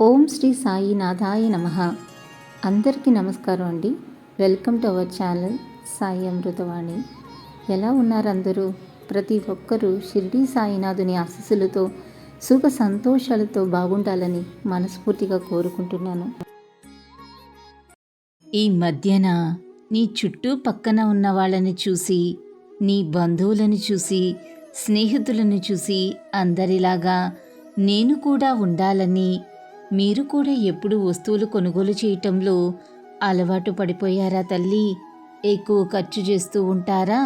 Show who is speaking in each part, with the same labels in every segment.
Speaker 1: ఓం శ్రీ సాయి నాథాయ నమ. అందరికీ నమస్కారం అండి. Welcome to our channel Sai Amritavani. ఎలా ఉన్నారు అందరూ? ప్రతి ఒక్కరూ షిర్డీ సాయినాథుని ఆశీస్సులతో సుఖ సంతోషాలతో బాగుండాలని మనస్ఫూర్తిగా కోరుకుంటున్నాను.
Speaker 2: ఈ మధ్యన నీ చుట్టూ పక్కన ఉన్న వాళ్ళని చూసి నీ బంధువులను చూసి స్నేహితులను చూసి అందరిలాగా నేను కూడా ఉండాలని మీరు కూడా ఎప్పుడు వస్తువులు కొనుగోలు చేయటంలో అలవాటు పడిపోయారా తల్లి? ఎక్కువ ఖర్చు చేస్తూ ఉంటారా?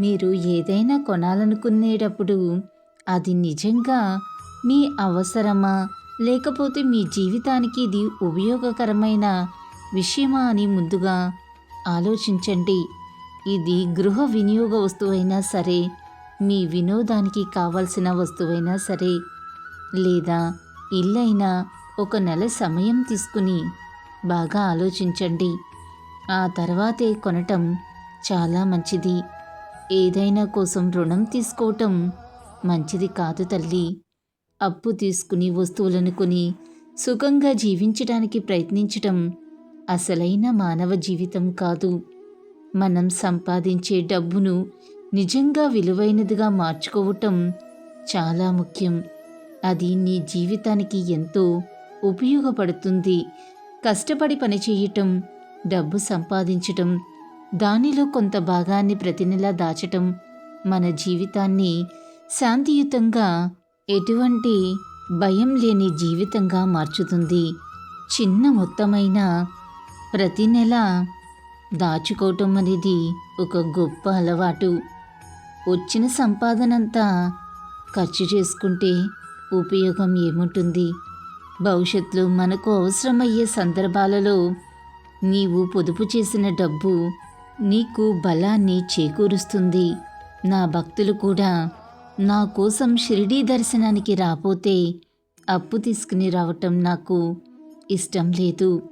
Speaker 2: మీరు ఏదైనా కొనాలనుకునేటప్పుడు అది నిజంగా మీ అవసరమా? లేకపోతే మీ జీవితానికి ఇది ఉపయోగకరమైన విషయమా అని ముందుగా ఆలోచించండి. ఇది గృహ వినియోగ వస్తువైనా సరే మీ వినోదానికి కావలసిన వస్తువైనా సరే లేదా ఇల్లైనా ఒక నెల సమయం తీసుకుని బాగా ఆలోచించండి. ఆ తర్వాతే కొనటం చాలా మంచిది. ఏదైనా కోసం రుణం తీసుకోవటం మంచిది కాదు తల్లి. అప్పు తీసుకుని వస్తువులను కొని సుఖంగా జీవించడానికి ప్రయత్నించటం అసలైన మానవ జీవితం కాదు. మనం సంపాదించే డబ్బును నిజంగా విలువైనదిగా మార్చుకోవటం చాలా ముఖ్యం. అది నీ జీవితానికి ఎంతో ఉపయోగపడుతుంది. కష్టపడి పనిచేయటం డబ్బు సంపాదించటం దానిలో కొంత భాగాన్ని ప్రతి నెలా దాచటం మన జీవితాన్ని శాంతియుతంగా ఎటువంటి భయం లేని జీవితంగా మార్చుతుంది. చిన్న మొత్తమైన ప్రతి నెల దాచుకోవటం అనేది ఒక గొప్ప అలవాటు. వచ్చిన సంపాదనంతా ఖర్చు చేసుకుంటే ఉపయోగం ఏముంటుంది? భవిష్యత్తులో మనకు అవసరమయ్యే సందర్భాలలో నీవు పొదుపు చేసిన డబ్బు నీకు బలాన్ని చేకూరుస్తుంది. నా భక్తులు కూడా నా కోసం షిరిడీ దర్శనానికి రాపోతే అప్పు తీసుకుని రావటం నాకు ఇష్టం లేదు.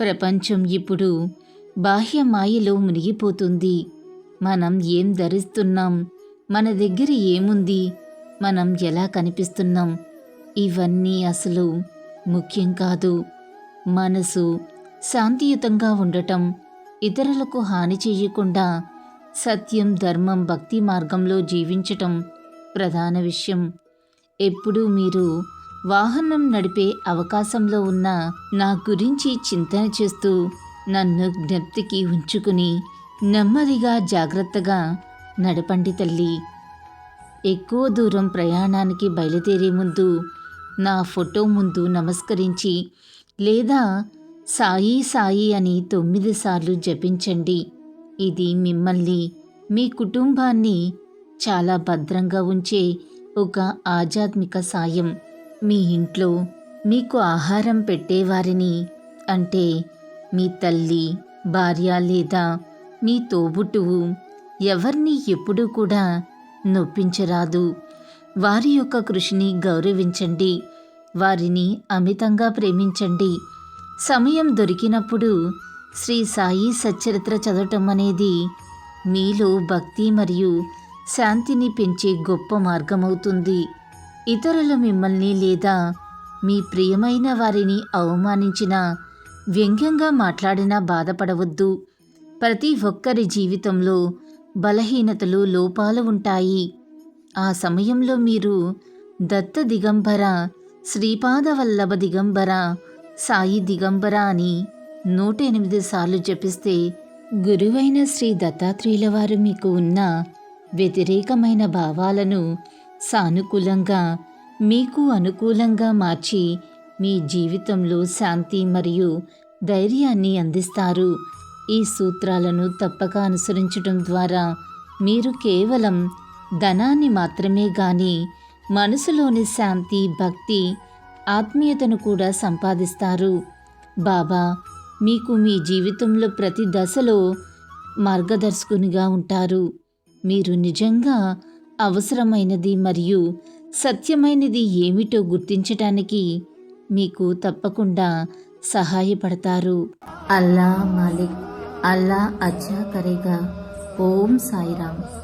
Speaker 2: ప్రపంచం ఇప్పుడు బాహ్య మాయలో మునిగిపోతుంది. మనం ఏం ధరిస్తున్నాం? మన దగ్గర ఏముంది? మనం ఎలా కనిపిస్తున్నాం? ఇవన్నీ అసలు ముఖ్యం కాదు. మనసు శాంతియుతంగా ఉండటం ఇతరులకు హాని చేయకుండా సత్యం ధర్మం భక్తి మార్గంలో జీవించటం ప్రధాన విషయం. ఎప్పుడూ మీరు వాహనం నడిపే అవకాశంలో ఉన్న నా గురించి చింతన చేస్తూ నన్ను జ్ఞప్తికి ఉంచుకుని నెమ్మదిగా జాగ్రత్తగా నడపండి తల్లి. ఎక్కువ దూరం ప్రయాణానికి బయలుదేరే ముందు నా ఫోటో ముందు నమస్కరించి లేదా సాయి సాయి అని తొమ్మిది సార్లు జపించండి. ఇది మిమ్మల్ని మీ కుటుంబాన్ని చాలా భద్రంగా ఉంచే ఒక ఆధ్యాత్మిక సాయం. మీ ఇంట్లో మీకు ఆహారం పెట్టేవారిని అంటే మీ తల్లి భార్య లేదా మీ తోబుట్టువు ఎవరిని ఎప్పుడూ కూడా నొప్పించరాదు. వారి యొక్క కృషిని గౌరవించండి. వారిని అమితంగా ప్రేమించండి. సమయం దొరికినప్పుడు శ్రీ సాయి సచ్చరిత్ర చదవటం అనేది మీలో భక్తి మరియు శాంతిని పెంచే గొప్ప మార్గమవుతుంది. ఇతరులు మిమ్మల్ని లేదా మీ ప్రియమైన వారిని అవమానించిన వ్యంగ్యంగా మాట్లాడినా బాధపడవద్దు. ప్రతి ఒక్కరి జీవితంలో బలహీనతలు లోపాలు ఉంటాయి. ఆ సమయంలో మీరు దత్త దిగంబర శ్రీపాద వల్లభ దిగంబర సాయి దిగంబర అని నూట ఎనిమిది సార్లు జపిస్తే గురువైన శ్రీ దత్తాత్రేయుల వారు మీకు ఉన్న వ్యతిరేకమైన భావాలను సానుకూలంగా మీకు అనుకూలంగా మార్చి మీ జీవితంలో శాంతి మరియు ధైర్యాన్ని అందిస్తారు. ఈ సూత్రాలను తప్పక అనుసరించడం ద్వారా మీరు కేవలం ధనాన్ని మాత్రమే గాని మనసులోని శాంతి భక్తి ఆత్మీయతను కూడా సంపాదిస్తారు. బాబా మీకు మీ జీవితంలో ప్రతి దశలో మార్గదర్శకునిగా ఉంటారు. మీరు నిజంగా అవసరమైనది మరియు సత్యమైనది ఏమిటో గుర్తించటానికి మీకు తప్పకుండా సహాయపడతారు.
Speaker 1: అల్లా మాలిక్ అల్లా అచ్చా కరేగా. ఓం సాయిరామ్.